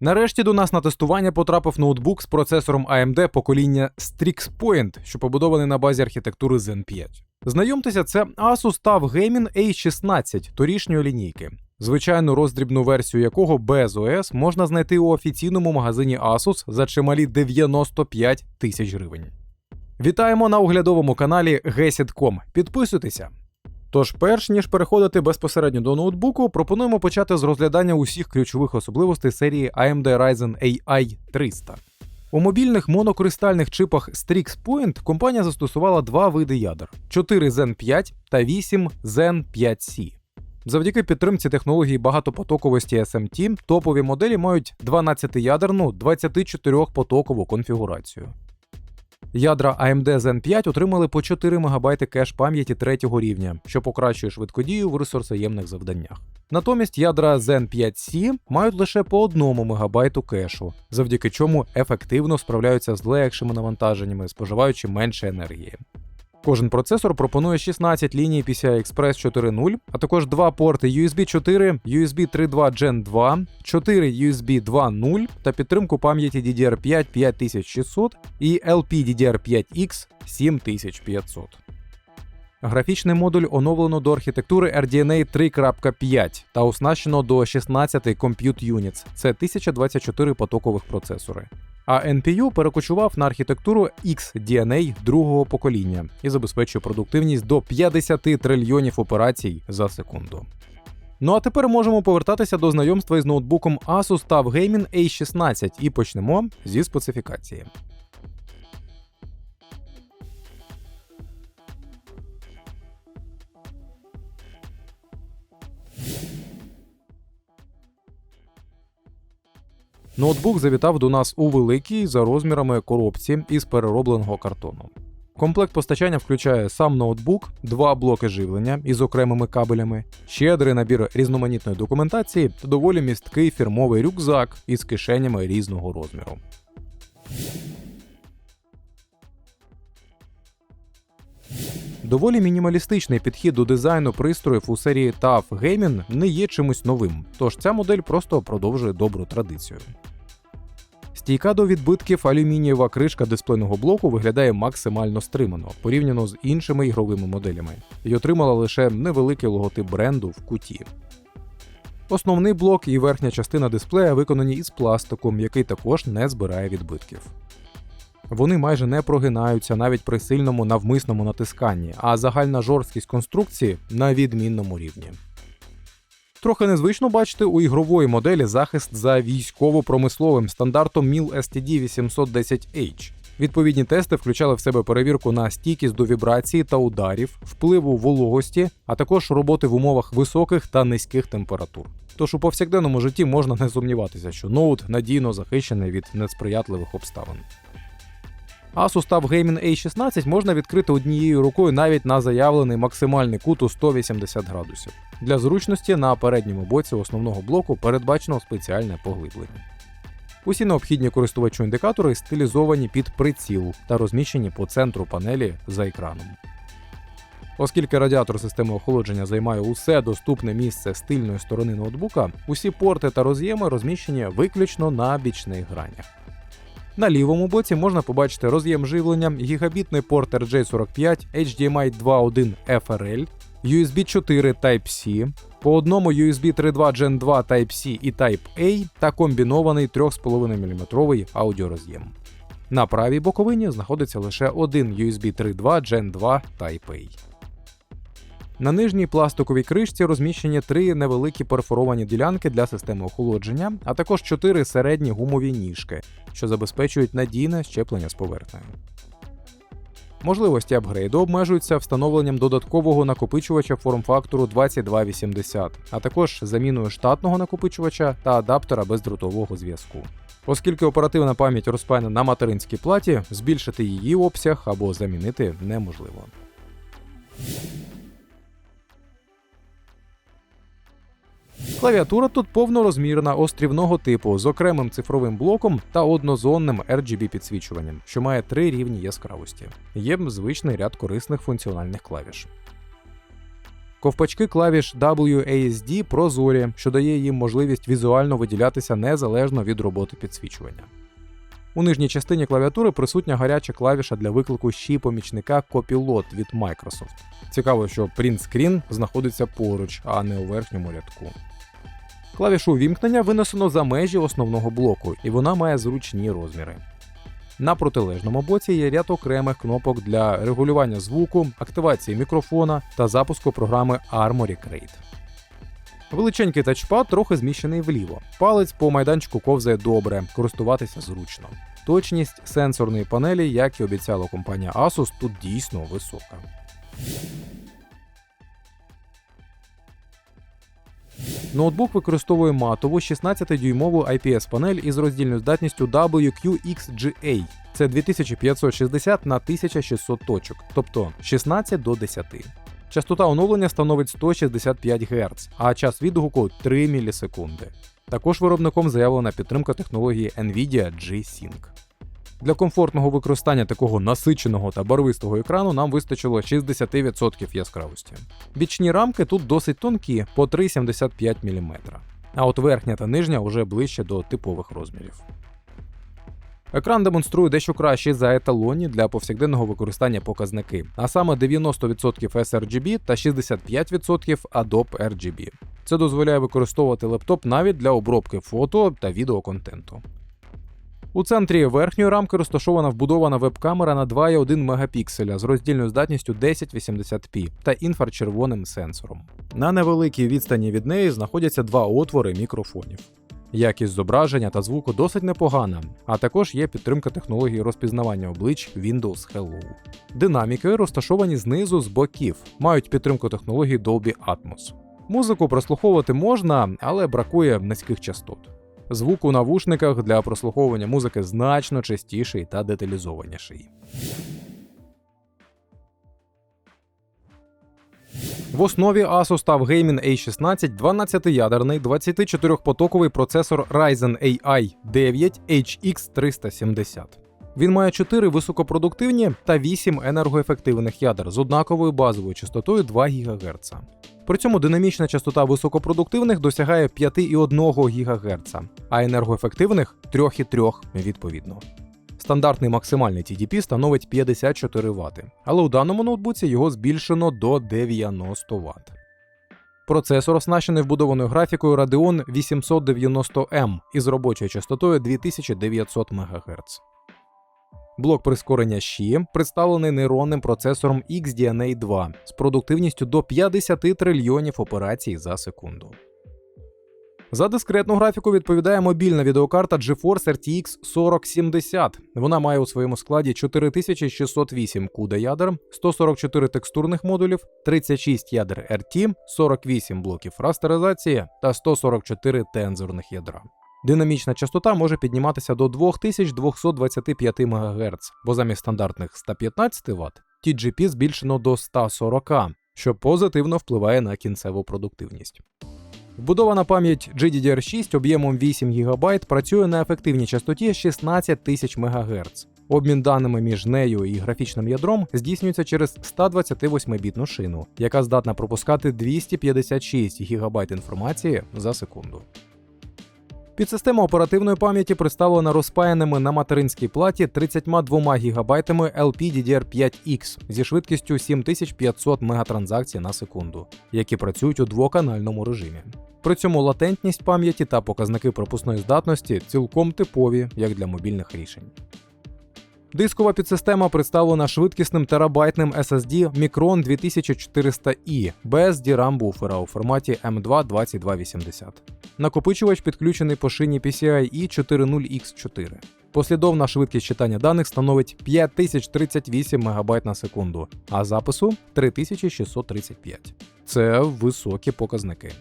Нарешті до нас на тестування потрапив ноутбук з процесором AMD покоління Strix Point, що побудований на базі архітектури Zen 5. Знайомтеся, це Asus TUF Gaming A16 торішньої лінійки, звичайну роздрібну версію якого без OS можна знайти у офіційному магазині Asus за чималі 95 тисяч гривень. Вітаємо на оглядовому каналі Gesit.com. Підписуйтеся. Тож, перш ніж переходити безпосередньо до ноутбуку, пропонуємо почати з розглядання усіх ключових особливостей серії AMD Ryzen AI 300. У мобільних монокристальних чипах Strix Point компанія застосувала два види ядер: 4 Zen 5 та 8 Zen 5C. Завдяки підтримці технології багатопотоковості SMT, топові моделі мають 12-ядерну 24-потокову конфігурацію. Ядра AMD Zen 5 отримали по 4 МБ кеш пам'яті третього рівня, що покращує швидкодію в ресурсоємних завданнях. Натомість ядра Zen 5C мають лише по 1 МБ кешу, завдяки чому ефективно справляються з легшими навантаженнями, споживаючи менше енергії. Кожен процесор пропонує 16 ліній PCI Express 4.0, а також два порти USB 4, USB 3.2 Gen 2, 4 USB 2.0 та підтримку пам'яті DDR5 5600 і LPDDR5X 7500. Графічний модуль оновлено до архітектури RDNA 3.5 та оснащено до 16 Compute Units – це 1024 потокових процесори. А NPU перекочував на архітектуру XDNA другого покоління і забезпечує продуктивність до 50 трильйонів операцій за секунду. Ну а тепер можемо повертатися до знайомства із ноутбуком Asus TUF Gaming A16 і почнемо зі специфікації. Ноутбук завітав до нас у великій за розмірами коробці із переробленого картону. Комплект постачання включає сам ноутбук, два блоки живлення із окремими кабелями, щедрий набір різноманітної документації та доволі місткий фірмовий рюкзак із кишенями різного розміру. Доволі мінімалістичний підхід до дизайну пристроїв у серії TUF Gaming не є чимось новим, тож ця модель просто продовжує добру традицію. Стійка до відбитків алюмінієва кришка дисплейного блоку виглядає максимально стримано порівняно з іншими ігровими моделями, і отримала лише невеликий логотип бренду в куті. Основний блок і верхня частина дисплея виконані із пластику, який також не збирає відбитків. Вони майже не прогинаються навіть при сильному навмисному натисканні, а загальна жорсткість конструкції на відмінному рівні. Трохи незвично бачити у ігрової моделі захист за військово-промисловим стандартом MIL STD 810H. Відповідні тести включали в себе перевірку на стійкість до вібрації та ударів, впливу вологості, а також роботи в умовах високих та низьких температур. Тож у повсякденному житті можна не сумніватися, що ноут надійно захищений від несприятливих обставин. Asus TUF Gaming A16 можна відкрити однією рукою навіть на заявлений максимальний кут у 180 градусів. Для зручності на передньому боці основного блоку передбачено спеціальне поглиблення. Усі необхідні користувачу індикатори стилізовані під приціл та розміщені по центру панелі за екраном. Оскільки радіатор системи охолодження займає усе доступне місце з тильної сторони ноутбука, усі порти та роз'єми розміщені виключно на бічних гранях. На лівому боці можна побачити роз'єм живлення, гігабітний порт RJ45, HDMI 2.1 FRL, USB 4 Type-C, по одному USB 3.2 Gen 2 Type-C і Type-A та комбінований 3,5 мм аудіороз'єм. На правій боковині знаходиться лише один USB 3.2 Gen 2 Type-A. На нижній пластиковій кришці розміщені три невеликі перфоровані ділянки для системи охолодження, а також чотири середні гумові ніжки, що забезпечують надійне щеплення з поверхнею. Можливості апгрейду обмежуються встановленням додаткового накопичувача форм-фактору 2280, а також заміною штатного накопичувача та адаптера бездротового зв'язку. Оскільки оперативна пам'ять розпаяна на материнській платі, збільшити її обсяг або замінити неможливо. Клавіатура тут повнорозмірна острівного типу з окремим цифровим блоком та однозонним RGB підсвічуванням, що має три рівні яскравості. Є звичний ряд корисних функціональних клавіш. Ковпачки клавіш WASD прозорі, що дає їм можливість візуально виділятися незалежно від роботи підсвічування. У нижній частині клавіатури присутня гаряча клавіша для виклику ще помічника Copilot від Microsoft. Цікаво, що Print Screen знаходиться поруч, а не у верхньому рядку. Клавішу увімкнення винесено за межі основного блоку, і вона має зручні розміри. На протилежному боці є ряд окремих кнопок для регулювання звуку, активації мікрофона та запуску програми Armory Crate. Величенький тачпад трохи зміщений вліво. Палець по майданчику ковзає добре, користуватися зручно. Точність сенсорної панелі, як і обіцяла компанія Asus, тут дійсно висока. Ноутбук використовує матову 16-дюймову IPS-панель із роздільною здатністю WQXGA. Це 2560 на 1600 точок, тобто 16 до 10. Частота оновлення становить 165 Гц, а час відгуку 3 мілісекунди. Також виробником заявлена підтримка технології Nvidia G-Sync. Для комфортного використання такого насиченого та барвистого екрану нам вистачило 60% яскравості. Бічні рамки тут досить тонкі, по 3,75 мм. А от верхня та нижня вже ближче до типових розмірів. Екран демонструє дещо кращі за еталонні для повсякденного використання показники, а саме 90% sRGB та 65% Adobe RGB. Це дозволяє використовувати лептоп навіть для обробки фото та відеоконтенту. У центрі верхньої рамки розташована вбудована веб-камера на 2,1 мегапікселя з роздільною здатністю 1080p та інфрачервоним сенсором. На невеликій відстані від неї знаходяться два отвори мікрофонів. Якість зображення та звуку досить непогана, а також є підтримка технології розпізнавання облич Windows Hello. Динаміки розташовані знизу з боків, мають підтримку технології Dolby Atmos. Музику прослуховувати можна, але бракує низьких частот. Звук у навушниках для прослуховування музики значно чистіший та деталізованіший. В основі Asus став Gaming A16 12-ядерний 24-потоковий процесор Ryzen AI 9 HX370. Він має 4 високопродуктивні та 8 енергоефективних ядер з однаковою базовою частотою 2 ГГц. При цьому динамічна частота високопродуктивних досягає 5,1 ГГц, а енергоефективних 3,3 відповідно. Стандартний максимальний TDP становить 54 Вт, але у даному ноутбуці його збільшено до 90 Вт. Процесор оснащений вбудованою графікою Radeon 890M із робочою частотою 2900 МГц. Блок прискорення Ші представлений нейронним процесором XDNA 2 з продуктивністю до 50 трильйонів операцій за секунду. За дискретну графіку відповідає мобільна відеокарта GeForce RTX 4070. Вона має у своєму складі 4608 CUDA ядер, 144 текстурних модулів, 36 ядер RT, 48 блоків растеризації та 144 тензорних ядра. Динамічна частота може підніматися до 2225 МГц, бо замість стандартних 115 Вт TGP збільшено до 140, що позитивно впливає на кінцеву продуктивність. Вбудована пам'ять GDDR6 об'ємом 8 ГБ працює на ефективній частоті 16 тисяч МГц. Обмін даними між нею і графічним ядром здійснюється через 128-бітну шину, яка здатна пропускати 256 ГБ інформації за секунду. Підсистема оперативної пам'яті представлена розпаяними на материнській платі 32 ГБ LPDDR5X зі швидкістю 7500 мегатранзакцій на секунду, які працюють у двоканальному режимі. При цьому латентність пам'яті та показники пропускної здатності цілком типові як для мобільних рішень. Дискова підсистема представлена швидкісним терабайтним SSD Micron 2400i без DRAM буфера у форматі M2 2280. Накопичувач підключений по шині PCIe 40X4. Послідовна швидкість читання даних становить 5038 МБ на секунду, а запису 3635. Це високі показники.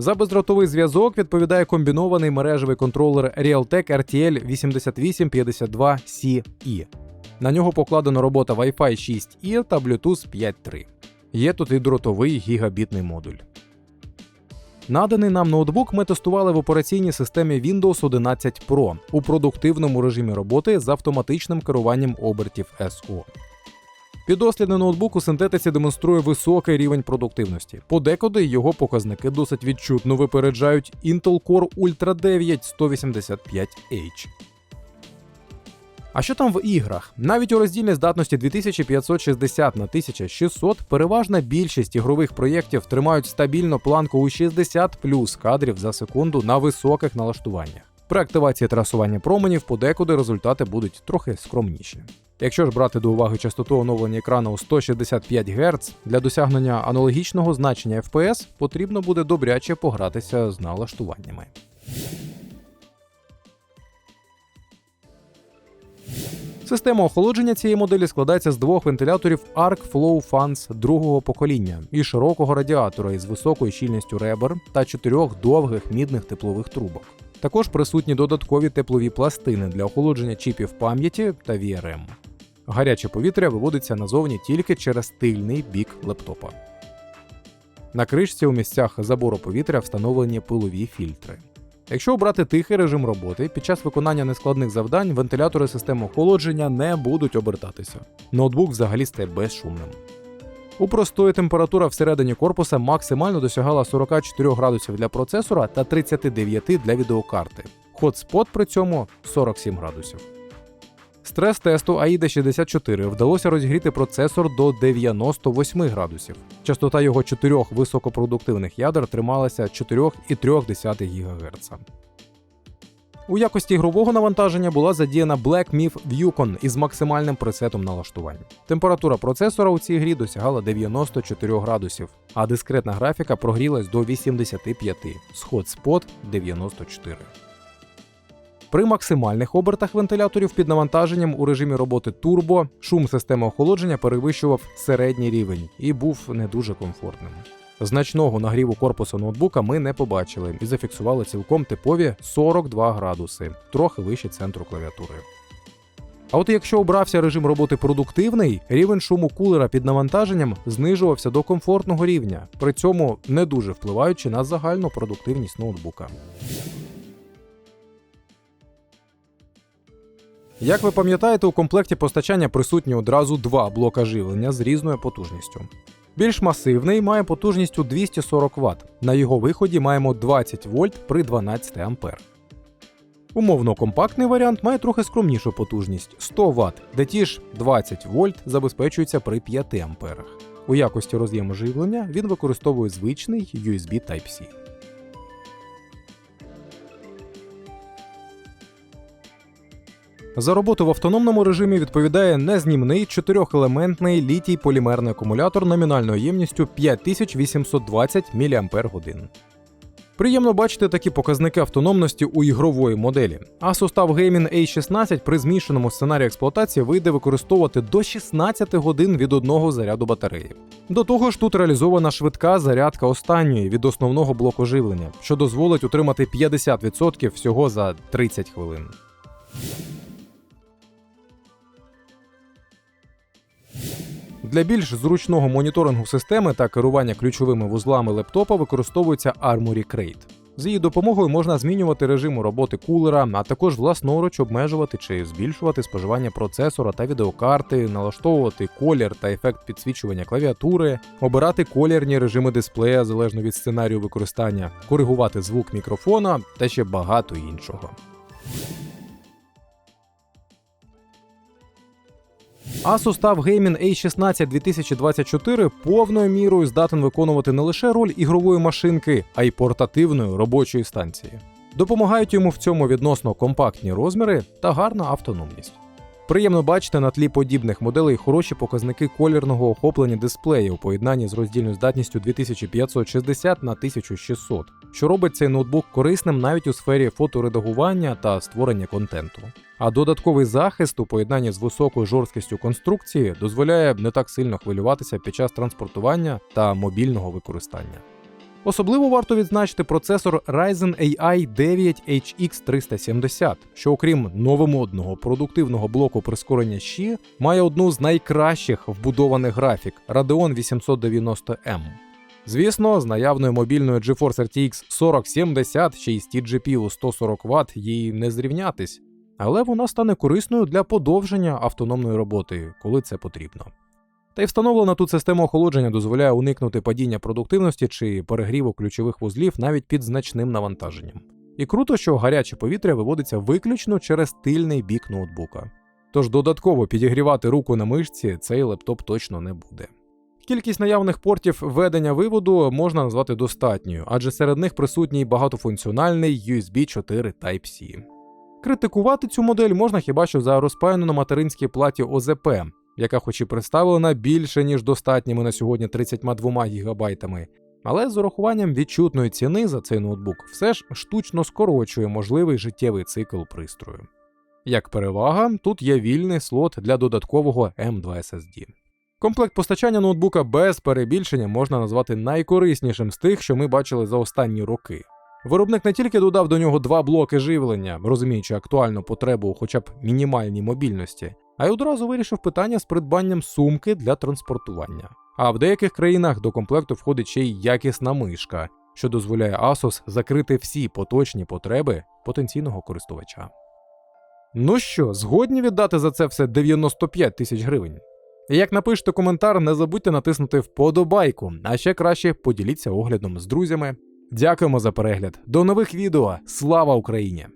За бездротовий зв'язок відповідає комбінований мережевий контролер Realtek RTL 8852CE. На нього покладено робота Wi-Fi 6E та Bluetooth 5.3. Є тут і дротовий гігабітний модуль. Наданий нам ноутбук ми тестували в операційній системі Windows 11 Pro у продуктивному режимі роботи з автоматичним керуванням обертів SO. Підослідний ноутбук у синтетиці демонструє високий рівень продуктивності. Подекуди його показники досить відчутно випереджають Intel Core Ultra 9 185H. А що там в іграх? Навіть у роздільній здатності 2560 на 1600 переважна більшість ігрових проєктів тримають стабільно планку у 60 плюс кадрів за секунду на високих налаштуваннях. При активації трасування променів подекуди результати будуть трохи скромніші. Якщо ж брати до уваги частоту оновлення екрану у 165 Гц, для досягнення аналогічного значення FPS потрібно буде добряче погратися з налаштуваннями. Система охолодження цієї моделі складається з двох вентиляторів Arc Flow Fans другого покоління і широкого радіатора із високою щільністю ребер та чотирьох довгих мідних теплових трубок. Також присутні додаткові теплові пластини для охолодження чіпів пам'яті та VRM. Гаряче повітря виводиться назовні тільки через тильний бік лептопа. На кришці у місцях забору повітря встановлені пилові фільтри. Якщо обрати тихий режим роботи, під час виконання нескладних завдань вентилятори системи охолодження не будуть обертатися. Ноутбук взагалі стає безшумним. У простої температура всередині корпуса максимально досягала 44 градусів для процесора та 39 для відеокарти. Хотспот при цьому 47 градусів. Стрес-тесту AIDA 64 вдалося розігріти процесор до 98 градусів. Частота його чотирьох високопродуктивних ядер трималася 4,3 ГГц. У якості ігрового навантаження була задіяна Black Myth Viewcon із максимальним пресетом налаштувань. Температура процесора у цій грі досягала 94 градусів, а дискретна графіка прогрілась до 85, сход спот 94. При максимальних обертах вентиляторів під навантаженням у режимі роботи турбо шум системи охолодження перевищував середній рівень і був не дуже комфортним. Значного нагріву корпусу ноутбука ми не побачили і зафіксували цілком типові 42 градуси, трохи вище центру клавіатури. А от якщо обрався режим роботи продуктивний, рівень шуму кулера під навантаженням знижувався до комфортного рівня, при цьому не дуже впливаючи на загальну продуктивність ноутбука. Як ви пам'ятаєте, у комплекті постачання присутні одразу два блока живлення з різною потужністю. Більш масивний має потужність 240 Вт. На його виході маємо 20 вольт при 12 А. Умовно компактний варіант має трохи скромнішу потужність 100 Вт, де ті ж 20 вольт забезпечуються при 5 А. У якості роз'єму живлення він використовує звичний USB Type-C. За роботу в автономному режимі відповідає незнімний чотирьохелементний літій полімерний акумулятор номінальною ємністю 5820 мАч. Приємно бачити такі показники автономності у ігрової моделі. А сустав Gaming A16 при змішаному сценарії експлуатації вийде використовувати до 16 годин від одного заряду батареї. До того ж, тут реалізована швидка зарядка останньої від основного блоку живлення, що дозволить утримати 50% всього за 30 хвилин. Для більш зручного моніторингу системи та керування ключовими вузлами лептопа використовується Armory Crate. З її допомогою можна змінювати режими роботи кулера, а також власноруч обмежувати чи збільшувати споживання процесора та відеокарти, налаштовувати колір та ефект підсвічування клавіатури, обирати колірні режими дисплея залежно від сценарію використання, коригувати звук мікрофона та ще багато іншого. А став Gaming A16 2024 повною мірою здатен виконувати не лише роль ігрової машинки, а й портативної робочої станції. Допомагають йому в цьому відносно компактні розміри та гарна автономність. Приємно бачити на тлі подібних моделей хороші показники колірного охоплення дисплея у поєднанні з роздільною здатністю 2560 на 1600, що робить цей ноутбук корисним навіть у сфері фоторедагування та створення контенту. А додатковий захист у поєднанні з високою жорсткістю конструкції дозволяє не так сильно хвилюватися під час транспортування та мобільного використання. Особливо варто відзначити процесор Ryzen AI 9 HX370, що окрім новомодного продуктивного блоку прискорення щі, має одну з найкращих вбудованих графік Radeon 890M. Звісно, з наявною мобільною GeForce RTX 4070 ще й з GPU 140 Вт їй не зрівнятись, але вона стане корисною для подовження автономної роботи, коли це потрібно. Та й встановлена тут система охолодження дозволяє уникнути падіння продуктивності чи перегріву ключових вузлів навіть під значним навантаженням. І круто, що гаряче повітря виводиться виключно через тильний бік ноутбука. Тож додатково підігрівати руку на мишці цей лептоп точно не буде. Кількість наявних портів ведення виводу можна назвати достатньою, адже серед них присутній багатофункціональний USB 4 Type-C. Критикувати цю модель можна хіба що за розпаяну на материнській платі ОЗП, яка хоч і представлена більше, ніж достатніми на сьогодні 32 ГБ, але з урахуванням відчутної ціни за цей ноутбук все ж штучно скорочує можливий життєвий цикл пристрою. Як перевага, тут є вільний слот для додаткового M2 SSD. Комплект постачання ноутбука без перебільшення можна назвати найкориснішим з тих, що ми бачили за останні роки. Виробник не тільки додав до нього два блоки живлення, розуміючи актуальну потребу хоча б мінімальній мобільності, а й одразу вирішив питання з придбанням сумки для транспортування. А в деяких країнах до комплекту входить ще й якісна мишка, що дозволяє Asus закрити всі поточні потреби потенційного користувача. Ну що, згодні віддати за це все 95 тисяч гривень? Як напишете коментар, не забудьте натиснути вподобайку, а ще краще поділіться оглядом з друзями. Дякуємо за перегляд. До нових відео. Слава Україні!